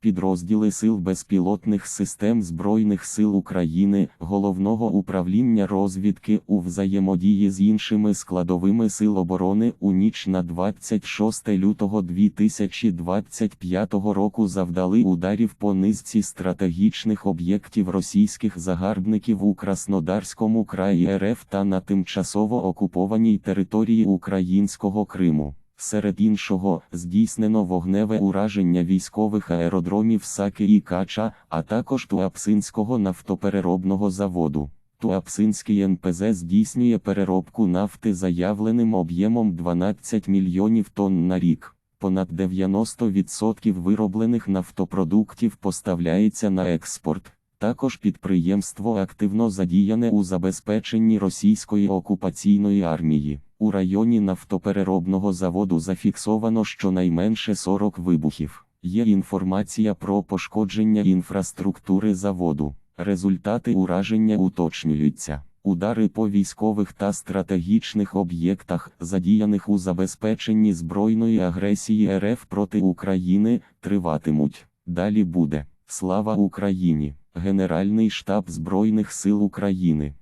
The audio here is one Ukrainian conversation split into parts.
Підрозділи Сил безпілотних систем Збройних сил України, Головного управління розвідки у взаємодії з іншими складовими сил оборони у ніч на 26 лютого 2025 року завдали ударів по низці стратегічних об'єктів російських загарбників у Краснодарському краї РФ та на тимчасово окупованій території Українського Криму. Серед іншого, здійснено вогневе ураження військових аеродромів Саки і Кача, а також Туапсинського нафтопереробного заводу. Туапсинський НПЗ здійснює переробку нафти заявленим об'ємом 12 мільйонів тонн на рік. Понад 90% вироблених нафтопродуктів поставляється на експорт. Також підприємство активно задіяне у забезпеченні російської окупаційної армії. У районі нафтопереробного заводу зафіксовано щонайменше 40 вибухів. Є інформація про пошкодження інфраструктури заводу. Результати ураження уточнюються. Удари по військових та стратегічних об'єктах, задіяних у забезпеченні збройної агресії РФ проти України, триватимуть. Далі буде. Слава Україні! Генеральний штаб Збройних сил України.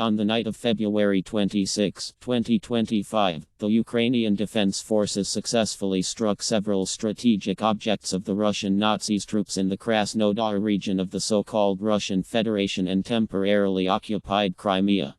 On the night of February 26, 2025, the Ukrainian Defense Forces successfully struck several strategic objects of the Russian Nazis troops in the Krasnodar region of the so called Russian Federation and temporarily occupied Crimea.